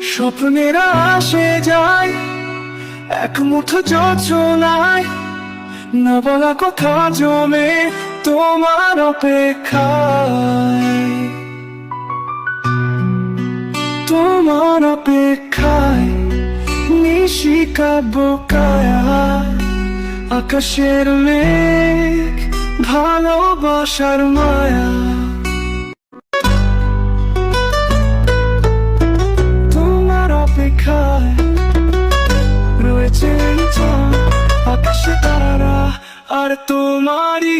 স্বপ্নেরা আসে যায় এক মুঠো যোজনায় না বলা কথা জমে তোমার অপেক্ষায়। তোমার অপেক্ষায় নিশিকা বোকায়া। আকাশের মেঘ ভালোবাসার মায়া। তোমার অপেক্ষায় রয়েছে আকাশে তারা আর তোমারই